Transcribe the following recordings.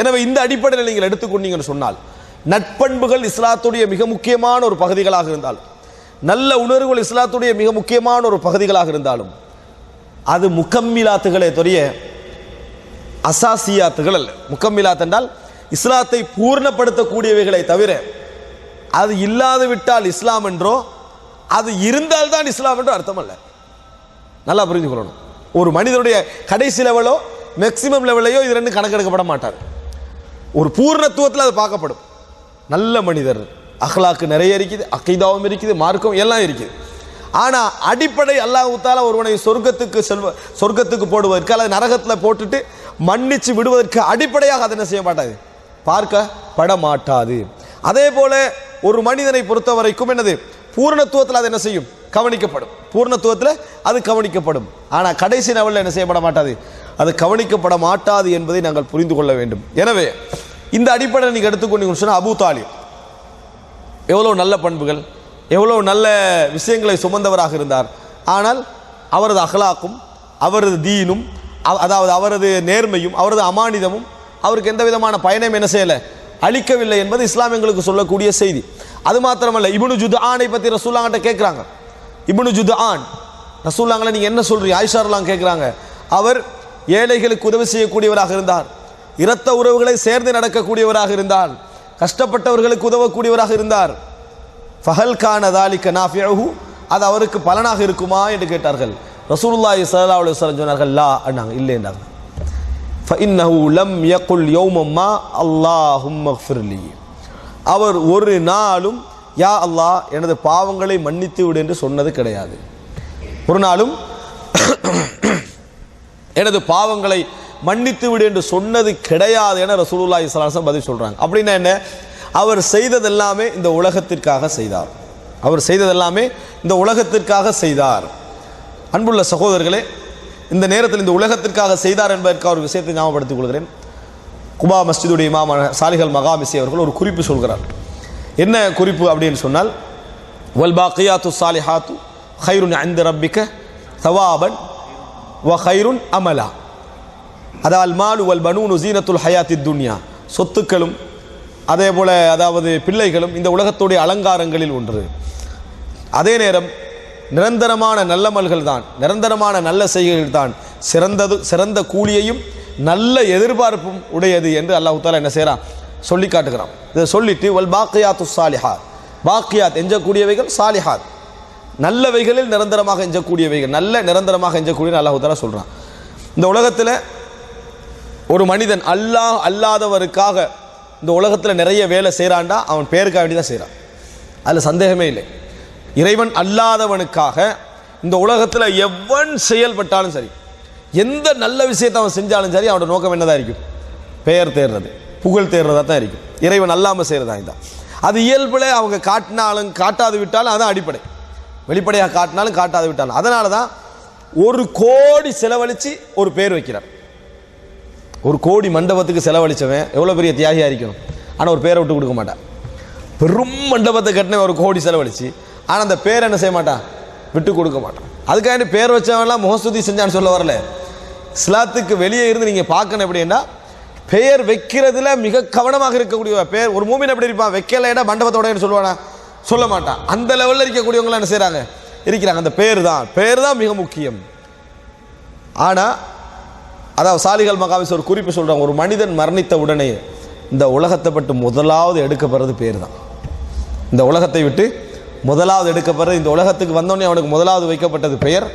எனவே இந்த அடிப்படையில் நீங்கள் எடுத்துக்கொண்டீங்கன்னு சொன்னால் நட்பண்புகள் இஸ்லாத்துடைய மிக முக்கியமான ஒரு பகுதிகளாக இருந்தாலும் நல்ல உணர்வுகள் இஸ்லாத்துடைய மிக முக்கியமான ஒரு பகுதிகளாக இருந்தாலும் அது முக்கம்மிலாத்துகளே தொரிய அசாசியாத்துகள் அல்ல. முக்கம்மிலாத் என்றால் இஸ்லாத்தை பூர்ணப்படுத்தக்கூடியவைகளை தவிர அது இல்லாது விட்டால் இஸ்லாம் என்றோ அது இருந்தால்தான் இஸ்லாம் என்றோ அர்த்தம் அல்ல நல்லா புரிந்து கொள்ளணும். ஒரு மனிதனுடைய கடைசி லெவலோ மேக்சிமம் லெவலையோ இது ரெண்டும் கணக்கெடுக்கப்பட மாட்டார் ஒரு பூர்ணத்துவத்தில் அது பார்க்கப்படும். நல்ல மனிதர். அஹ்லாக்கு நிறைய இருக்குது அக்கைதாவும் இருக்குது மார்க்கம் எல்லாம் இருக்குது. ஆனால் அடிப்படை அல்லாஹ் ஒருவனை சொர்க்கத்துக்கு செல்வ சொர்க்கத்துக்கு போடுவதற்கு அல்லது நரகத்தில் போட்டுட்டு மன்னிச்சு விடுவதற்கு அடிப்படையாக அதை என்ன செய்ய மாட்டாது? பார்க்க பட மாட்டாது அதே போல ஒரு மனிதனை பொறுத்த வரைக்கும் என்னது? பூர்ணத்துவத்தில் அது என்ன செய்யும்? கவனிக்கப்படும். பூர்ணத்துவத்தில் அது கவனிக்கப்படும். ஆனால் கடைசி நவலில் என்ன செய்யப்பட மாட்டாது? அது கவனிக்கப்பட மாட்டாது என்பதை நாங்கள் புரிந்து கொள்ள வேண்டும். எனவே இந்த அடிப்படையில் நீங்கள் எடுத்துக்கொண்டீங்கன்னு சொன்னால் அபு தாலிப். எவ்வளோ நல்ல பண்புகள் எவ்வளோ நல்ல விஷயங்களை சுமந்தவராக இருந்தார். ஆனால் அவரது அகலாக்கும் அவரது தீனும் அதாவது அவரது நேர்மையும் அவரது அமானிதமும் அவருக்கு எந்த விதமான பயணம் என்ன செய்யலை? அளிக்கவில்லை என்பது இஸ்லாமியங்களுக்கு சொல்லக்கூடிய செய்தி. அது மாத்திரமல்ல இபுனுஜுது ஆனை பற்றி ரசூல்லாங்கிட்ட கேட்குறாங்க. இபுனுஜுது ஆன் ரசூல்லாங்களை நீங்கள் என்ன சொல்கிறீங்க ஆயிஷார்லாம் கேட்குறாங்க. அவர் ஏழைகளுக்கு உதவி செய்யக்கூடியவராக இருந்தார். இரத்த உறவுகளை சேர்ந்து நடக்கக்கூடியவராக இருந்தார். கஷ்டப்பட்டவர்களுக்கு உதவக்கூடியவராக இருந்தார். ஃபஹல் கான் அதாலிக்க நாஃபியஹு அது அவருக்கு பலனாக இருக்குமா என்று கேட்டார்கள். ரசூலுல்லாஹி ஸல்லல்லாஹு அலைஹி வஸல்லம் சொன்னார்கள் லா அண்ணாங்க இல்லை என்றாங்க ஃபஇன்னஹு லம் யகுல் யௌமம்மா அல்லாஹும்ம அவர் ஒரு நாளும் யா அல்லாஹ் எனது பாவங்களை மன்னித்து விடு என்று சொன்னது கிடையாது. ஒரு நாளும் எனது பாவங்களை மன்னித்து விடு என்று சொன்னது கிடையாது என ரசூலுல்லாஹி ஸல்லல்லாஹு பதில் சொல்கிறாங்க அப்படின்னா என்ன? அவர் செய்ததெல்லாமே இந்த உலகத்திற்காக செய்தார். அவர் செய்ததெல்லாமே இந்த உலகத்திற்காக செய்தார். அன்புள்ள சகோதரர்களே இந்த நேரத்தில் இந்த உலகத்திற்காக செய்தார் என்பதற்காக ஒரு விஷயத்தை ஞாபகப்படுத்திக் கொள்கிறேன். குபா மஸ்ஜிதுடைய இமாமான சாலிகள் மகாமிசி அவர்கள் ஒரு குறிப்பு சொல்கிறார். என்ன குறிப்பு அப்படின்னு சொன்னால் வல்பா பாக்கியாத்து சாலிஹாத்து ஹைருன் ஐந்து ரப்பிக்க சவாபன் வ ஹைருன் அமலா. அதாவது மாலு வல் பனூனு ஜீனத்துல் ஹயாத்தி துன்யா. சொத்துக்களும் அதே போல அதாவது பிள்ளைகளும் இந்த உலகத்துடைய அலங்காரங்களில் ஒன்று. அதே நேரம் நிரந்தரமான நல்லமல்கள் தான் நிரந்தரமான நல்ல செய்கைகள் தான். சிறந்தது சிறந்த கூலியையும் நல்ல எதிர்பார்ப்பும் உடையது என்று அல்லாஹு தாலா என்ன செய்கிறான் சொல்லி காட்டுகிறான். இதை சொல்லிட்டு வல் பாக்கியாத்து சாலிஹாத். பாக்கியாத் எஞ்சக்கூடியவைகள் சாலிஹாத். நல்லவைகளில் நிரந்தரமாக எஞ்சக்கூடியவைகள் நல்ல நிரந்தரமாக எஞ்சக்கூடிய அல்லாஹு தாலா சொல்கிறான் இந்த உலகத்தில் ஒரு மனிதன் அல்லாஹ் அல்லாதவருக்காக இந்த உலகத்தில் நிறைய வேலை செய்கிறான்டா அவன் பேருக்காக வேண்டி தான் செய்கிறான் அதில் சந்தேகமே இல்லை. இறைவன் அல்லாதவனுக்காக இந்த உலகத்தில் எவன் செயல்பட்டாலும் சரி எந்த நல்ல விஷயத்தை அவன் செஞ்சாலும் சரி அவனோட நோக்கம் என்னதான் இருக்கும்? பெயர் தேடுறது புகழ் தேடுறதா தான் இருக்கும். இறைவன் அல்லாமல் செய்கிறதா இதுதான் அது இயல்பில் அவங்க காட்டினாலும் காட்டாது விட்டாலும் அதான் அடிப்படை. வெளிப்படையாக காட்டினாலும் காட்டாது விட்டாலும். அதனால தான் ஒரு கோடி செலவழித்து ஒரு பேர் வைக்கிறார். ஒரு கோடி மண்டபத்துக்கு செலவழிச்சவன் எவ்வளோ பெரிய தியாகியாக இருக்கணும்? ஆனால் ஒரு பேரை விட்டு கொடுக்க மாட்டான். பெரும் மண்டபத்தை கட்டின ஒரு கோடி செலவழிச்சு ஆனால் அந்த பேரை என்ன செய்ய மாட்டான்? விட்டு கொடுக்க மாட்டான். அதுக்காண்டி பேர் வச்சவன்லாம் முகஸ்துதி செஞ்சான்னு சொல்ல வரல. இஸ்லாத்துக்கு வெளியே இருந்து நீங்கள் பார்க்கணும் எப்படின்னா பெயர் வைக்கிறதுல மிக கவனமாக இருக்கக்கூடிய பேர் ஒரு மூமின் எப்படி இருப்பான்? வைக்கலைன்னா மண்டபத்தோட சொல்லுவானா? சொல்ல மாட்டான். அந்த லெவலில் இருக்கக்கூடியவங்களாம் என்ன செய்கிறாங்க இருக்கிறாங்க. அந்த பேர் தான். பேர் தான் மிக முக்கியம். ஆனால் அதாவது சாலிகள் மகாவிஸ் ஒரு குறிப்பு சொல்கிறாங்க ஒரு மனிதன் மரணித்த உடனே இந்த உலகத்தை பட்டு முதலாவது எடுக்கப்படுறது பேர் தான் இந்த உலகத்தை விட்டு முதலாவது எடுக்கப்படுறது இந்த உலகத்துக்கு வந்தோடனே அவனுக்கு முதலாவது வைக்கப்பட்டது பெயர்.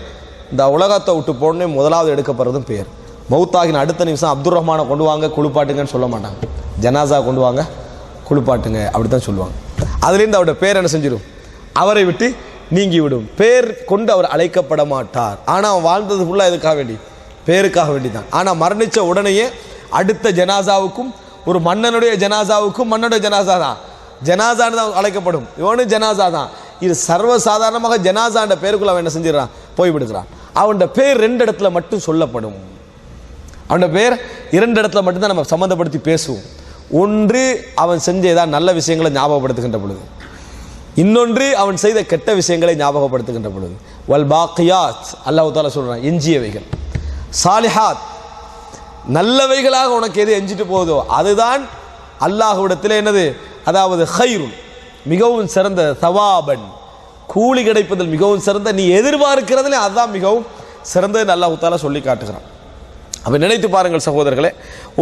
இந்த உலகத்தை விட்டு போனே முதலாவது எடுக்கப்படுறதும் பெயர். மௌத்தாகின அடுத்த நிமிஷம் அப்துல் ரஹ்மானை கொண்டு வாங்க குளிப்பாட்டுங்கன்னு சொல்ல மாட்டாங்க. ஜனாசா கொண்டு வாங்க குளிப்பாட்டுங்க அப்படி தான் சொல்லுவாங்க. அதுலேருந்து அவருடைய பேர் என்ன செஞ்சிடும் அவரை விட்டு நீங்கி விடும் பேர் கொண்டு அவர் அழைக்கப்பட மாட்டார். ஆனால் அவன் வாழ்ந்தது ஃபுல்லாக எதுக்காக வேண்டி? பேருக்காக வேண்டி தான் ஆனால் மரணித்த உடனேயே அடுத்த ஜனாசாவுக்கும் ஒரு மன்னனுடைய ஜனாசாவுக்கும் மன்னனுடைய ஜனாசா தான். ஜனாசான்னு தான் அழைக்கப்படும். இவனும் ஜனாசா தான். இது சர்வசாதாரணமாக ஜனாசான்ற பேருக்குள்ள அவன் என்ன செஞ்சிடறான்? போய் விடுகிறான் அவனோட பேர் ரெண்டு இடத்துல மட்டும் சொல்லப்படும். அவனோட பேர் இரண்டு இடத்துல மட்டும்தான் நம்ம சம்மந்தப்படுத்தி பேசுவோம். ஒன்று அவன் செஞ்ச ஏதாவது நல்ல விஷயங்களை ஞாபகப்படுத்துகின்ற பொழுது. இன்னொன்று அவன் செய்த கெட்ட விஷயங்களை ஞாபகப்படுத்துகின்ற பொழுது. வல் பாக்கியாத் அல்லாஹால சொல்கிறான் எஞ்சியவைகள். சாலிஹாத். நல்லவைகளாக உனக்கு எது எஞ்சிட்டு போகுதோ அதுதான் அல்லாஹுவிடத்தில் என்னது? அதாவது ஹைருன் மிகவும் சிறந்த சவாபன். கூலி கிடைப்பதில் மிகவும் சிறந்த நீ எதிர்பார்க்கிறதுல அதுதான் மிகவும் சிறந்தது அல்லாஹ் சொல்லி காட்டுகிறான். அப்போ நினைத்து பாருங்கள் சகோதரர்களே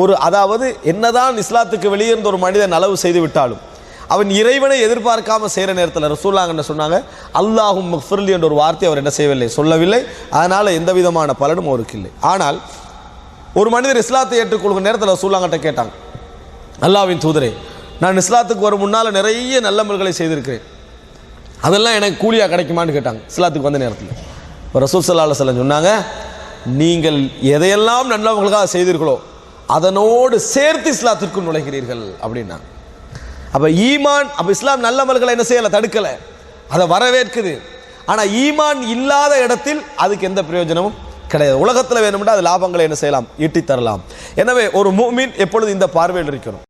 ஒரு அதாவது என்னதான் இஸ்லாத்துக்கு வெளியே இருந்த ஒரு மனிதன் அளவு செய்து விட்டாலும் அவன் இறைவனை எதிர்பார்க்காம செய்கிற நேரத்தில் ரசூல்லாங்க சொன்னாங்க? அல்லாஹும் மஃபர்லி என்ற ஒரு வார்த்தை அவர் என்ன செய்யவில்லை சொல்லவில்லை. அதனால் எந்த விதமான பலனும் அவருக்கு இல்லை. ஆனால் ஒரு மனிதர் இஸ்லாத்தை ஏற்றுக்கொள்கிற நேரத்தில் ரசூல்லாங்கிட்ட கேட்டாங்க. அல்லாவின் தூதரே நான் இஸ்லாத்துக்கு வரும் முன்னால் நிறைய நல்லமல்களை செய்திருக்கிறேன். அதெல்லாம் எனக்கு கூலியாக கிடைக்குமான்னு கேட்டாங்க இஸ்லாத்துக்கு வந்த நேரத்தில். இப்போ ரசூல் சல்லா அலுவலம் சொன்னாங்க நீங்கள் எதையெல்லாம் நல்லவங்களுக்காக செய்தீர்களோ அதனோடு சேர்த்து இஸ்லாத்திற்கு நுழைகிறீர்கள் அப்படின்னா அப்போ ஈமான் அப்போ இஸ்லாம் நல்ல நல்லவர்களை என்ன செய்யலை? தடுக்கலை. அதை வரவேற்குது. ஆனால் ஈமான் இல்லாத இடத்தில் அதுக்கு எந்த பிரயோஜனமும் கிடையாது. உலகத்தில் வேணும்னா அது லாபங்களை என்ன செய்யலாம்? ஈட்டி தரலாம் எனவே ஒரு மூமின் எப்பொழுது இந்த பார்வையில் இருக்கணும்